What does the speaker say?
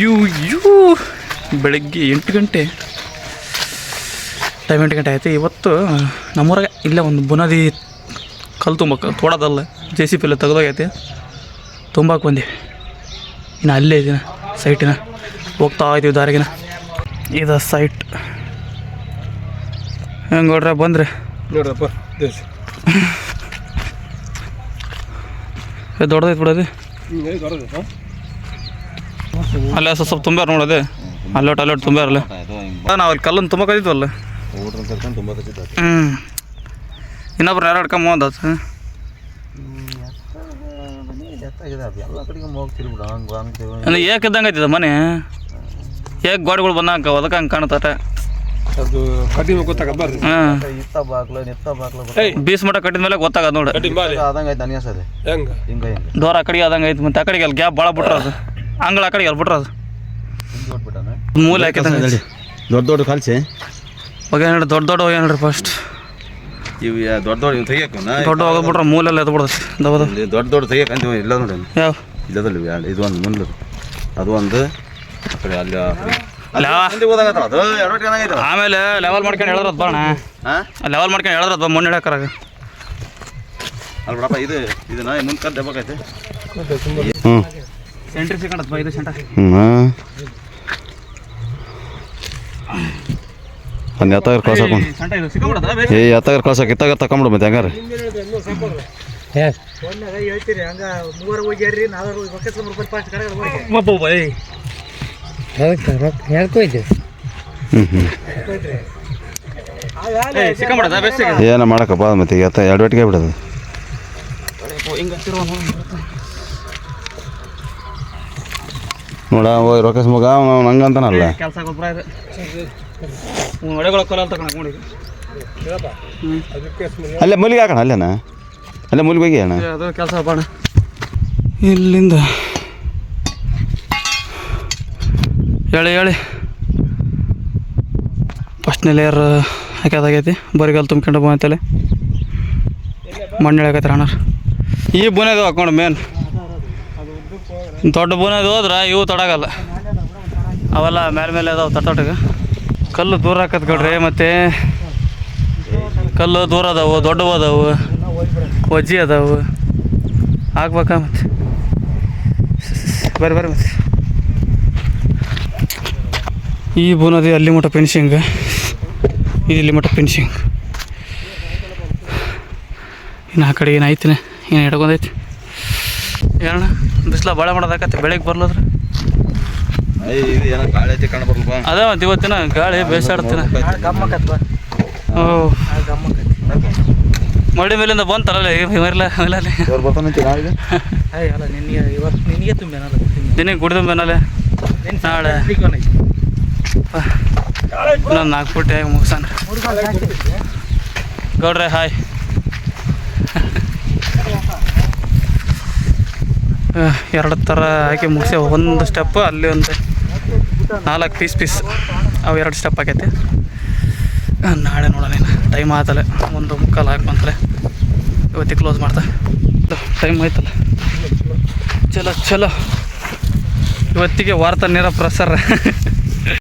You you. ಬೆಳಗ್ಗೆ ಎಂಟು ಗಂಟೆ. ಟೈಮ್ ಎಂಟು ಗಂಟೆ ಆಯಿತು. ಇವತ್ತು ನಮ್ಮೂರಾಗ ಇಲ್ಲೇ ಒಂದು ಬುನಾದಿ ಕಲ್ಲು ತುಂಬಕ್ಕೆ ತೋಡೋದಲ್ಲ. ಜೆ ಸಿ ಪಿ ಎಲ್ಲ ತೆಗೆದೋಗೈತೆ. ತುಂಬಕ್ಕೆ ಬಂದೆ. ಇನ್ನು ಅಲ್ಲೇ ಇದೀನ ಸೈಟಿನ ಹೋಗ್ತಾ ಇದ್ದೀವಿ ದಾರಿಗಿನ. ಇದು ಸೈಟ್ ಹೆಂಗೆ ನೋಡ್ರ ಬಂದ್ರೆ? ನೋಡ್ರಪ್ಪ ದೊಡ್ಡದೈತೆ ಬಿಡೋದು ಅಲ್ಲೇ ಸ್ವಲ್ಪ ಸ್ವಲ್ಪ ತುಂಬ್ಯಾರ ನೋಡೋದು. ಅಲ್ಲೋಟ್ ಅಲ್ಲೋಟ್ ತುಂಬ್ಯಾರಲ್ಲ ನಾವು ಅಲ್ಲಿ ಕಲ್ಲನ್ನು ತುಂಬ ಕದಿದ್ವಲ್ಲ ಕಚ್ಚಿತ್ತು ಹ್ಞೂ ಇನ್ನೊಬ್ರು ಯಾರು ಹಿಡ್ಕೊಂಬ ಅಂದ ಎತ್ತಾಗಿದೆ ಅದು ಎಲ್ಲ ಕಡೆಗೆ ಹೋಗ್ತಿರಿ ಬಿಡು ಹಂಗೆ ಹಂಗೆ ಅಂದ್ರೆ ಏಕ್ ಇದ್ದಂಗೆ ಐತಿದ ಮನೆ? ಏಕ್ ಗೋಡೆಗಳು ಬಂದಂಗೆ ಅದಕ್ಕೆ ಹಂಗೆ ಕಾಣ್ತಾರೆ ಅದು ಕಡಿಮೆ ಗೊತ್ತಾಗ ಬರ್ರಿ ಇತ್ತ ಬಾಗ್ಲ ನಿತ್ತ ಬಾಗ್ಲ ಏಯ್ ಬೀಸ್ ಮಟ ಕಟ್ಟಿದ ಮೇಲೆ ಗೊತ್ತಾಗದ ನೋಡಿ. ದೋರ ಆದಂಗೆ ಹೆಂಗ? ಹಿಂಗೆ ಹಿಂಗೆ. ಆ ಕಡೆಗೆ ಆದಂಗೆ ಐತೆ ಮತ್ತು ಆ ಕಡೆಗೆ ಅಲ್ಲಿ ಗ್ಯಾಪ್ ಭಾಳ ಬಿಟ್ರ ಅದು. ಅಂಗಳ ಆ ಕಡೆ ಅಲ್ಲಿ ಬಿಟ್ರ ಅದು. ಮೂಲ ಐತಿ. ದೊಡ್ಡ ದೊಡ್ಡ ಕಲ್ಸಿ. ಹೋಗಿ ನೋಡ್ರಿ ದೊಡ್ಡ ದೊಡ್ಡ ಹೋಗಿ ನೋಡ್ರಿ ಫಸ್ಟ್ ಇವು ದೊಡ್ಡ ದೊಡ್ಡ ತೆಗಿಯಕ್ಕೆ ದೊಡ್ಡ ಹೋಗ್ಬಿಟ್ರೆ ಮೂಲೆಲ್ಲ ಎದ್ದು ದೊಡ್ಡ ದೊಡ್ಡ ದೊಡ್ಡ ಅಂತ ಇಲ್ಲ ನೋಡಿ. ಯಾವ? ಇಲ್ಲದಲ್ಲ ಎರಡು ಇದು ಒಂದು ಮುಂದೆ ಅದು ಒಂದು ಆ ಕಡೆ ಅಲ್ಲಿ ಆಮೇಲೆ ಲೆವೆಲ್ ಮಾಡ್ಕೊಂಡು ಹೇಳದ್ರದ್ ಬಾಣ. ಹಾಂ? ಲೆವೆಲ್ ಮಾಡ್ಕೊಂಡು ಹೇಳದ್ರದ್ ಬಾ ಮಣ್ಣು ಹಿಡಕರಾಗ ಅಲ್ಲಿ ಬಿಡಪ್ಪ ಇದು ಇದನ್ನ ಮುಂದೆ ಕದ್ದು ದಬ್ಬಕೈತೆ ಹ್ಞೂ ಸೆಂಟ್ರಿ ಸಿಕ್ಕಂಡತ್ ಬಾ ಇದು ಸೆಂಟರ್ ಹ್ಞೂ ಒಂದು ಎತ್ತಾಗ ಕಳ್ಸ ಹಾಕೊಂಡು. ಸೆಂಟರ್ ಇದು ಸಿಕ್ಕಬಿಡದ ಏ ಎತ್ತಾಗ ಕಳ್ಸಕ್ಕೆ ಇತ್ತಾಗ ತಕೊಂಬಿಡು ಮತ್ತೆ ಹೆಂಗಾರ. ಹ್ಞೂ ಹ್ಞೂ ಸಿಕ್ಕಬಿಡದ ಬೆಸ್ಟ್ ಏನ ಮಾಡಕ್ಕಪ್ಪ ಮತ್ತೆ ಎತ್ತ ಎರಡು ಒಟ್ಟಿಗೆ ಬಿಡೋದು. ಹಿಂಗ ನೋಡ ಓಯ್ ರೊಕ್ಕಸ್ ಮಗ ಅವ್ನು ಹಂಗಂತಾನಲ್ಲ. ಕೆಲಸ ಗೊಬ್ಬರ ಇದೆ. ಒಡೆಗಳ ಅಂತ ಕಣಕ್ ನೋಡಿ. ಅಲ್ಲೇ ಮುಲಿಗೆ ಹಾಕೋಣ ಅಲ್ಲೇನ? ಅಲ್ಲೇ ಮುಲಿಗೆ ಹೋಗಿ ಅಣ್ಣ. ಅದು ಕೆಲಸ ಬಾಣ. ಇಲ್ಲಿಂದ. ಹೇಳಿ ಹೇಳಿ. ಫಸ್ಟ್ನೇ ಲೇಯರ್ ಹಾಕ್ಯದಾಗೈತಿ ಬರಿಗಾಲ್ ತುಂಬ್ಕೊಂಡು ಬಂದೈತಲೆ ಮಣ್ಣು ಇಳಕೈತೆ ಅಣ್ಣ ಈ ಬುನೆದು ಹಾಕೊಂಡು ಮೇನ್. ದೊಡ್ಡ ಬುನೆದು ಹೋದ್ರೆ ಇವು ತೊಡಗಲ್ಲ. ಅವೆಲ್ಲ ಮೇಲೆ ಮೇಲೆ ಅದಾವೆ ತಟ್ಟೊಟ್ಟಿಗೆ ಕಲ್ಲು ದೂರ ಹಾಕತ್ ಕೊಡ್ರಿ ಮತ್ತು ಕಲ್ಲು ದೂರ ಅದಾವು ದೊಡ್ಡವು ಅದಾವು ಒಜ್ಜಿ ಅದಾವು. ಹಾಕ್ಬೇಕ ಮತ್ತೆ. ಬರ್ರಿ ಬರ್ರಿ ಮತ್ತೆ. ಈ ಬುನದಿ ಅಲ್ಲಿ ಮಟ್ಟ ಫಿನಿಶಿಂಗ್. ಇಲ್ಲಿ ಮಟ್ಟ ಫಿನಿಶಿಂಗ್. ಇನ್ನು ಆ ಕಡೆ ಏನು ಐತಿನ? ಏನು ಹಿಡ್ಕೊಂಡೈತಿ ಹೇಳೋಣ ಬಿಸಿಲ ಭಾಳ ಮಾಡೋದಾಕತ್ತೆ ಬೆಳಗ್ಗೆ ಬರ್ಲದ್ರ? ಇದು ಏನೋ ಗಾಳಿ ಐತಿ ಕಾಣ ಬರಲ್ಪ ಅದೇ ಮತ್ತೆ ಇವತ್ತಿನ ಗಾಳಿ ಬೇಸಾಡ್ತಿನ. ಓ. ಮಡಿ ಮೇಲಿಂದ ಬಂತಲ್ಲ ನಾಳೆ ಅಲ್ಲ ನಿನಗೆ ಇವತ್ತು ನಿನಗೆ ತುಂಬೇನಲ್ಲ ದಿನಕ್ಕೆ ಕುಡಿದ ಮೇಲೆ ನಾಳೆ. ಇನ್ನೊಂದು ನಾಲ್ಕು ಫುಟ್ ಹೇಗೆ ಮುಗಿಸೋಣ ಗೌಡ್ರೆ ಹಾಯ್. ಎರಡು ಥರ ಹಾಕಿ ಮುಗಿಸಿ ಒಂದು ಸ್ಟೆಪ್ ಅಲ್ಲಿ ಒಂದು ನಾಲ್ಕು ಪೀಸ್ ಪೀಸ್ ಅವು ಎರಡು ಸ್ಟೆಪ್ ಆಗೈತೆ. ಆ, ನಾಳೆ ನೋಡೋಣ ಟೈಮ್ ಆತಲೆ. ಒಂದು ಮುಕ್ಕಾಲು ಹಾಕಿ ಬಂತಲೆ. ಇವತ್ತಿಗೆ ಕ್ಲೋಸ್ ಮಾಡ್ತಾ ಟೈಮ್ ಆಯ್ತಲ್ಲ. ಚಲೋ ಚಲೋ. ಇವತ್ತಿಗೆ ವಾರ್ತಾ ನೀರ ಪ್ರಸಾರ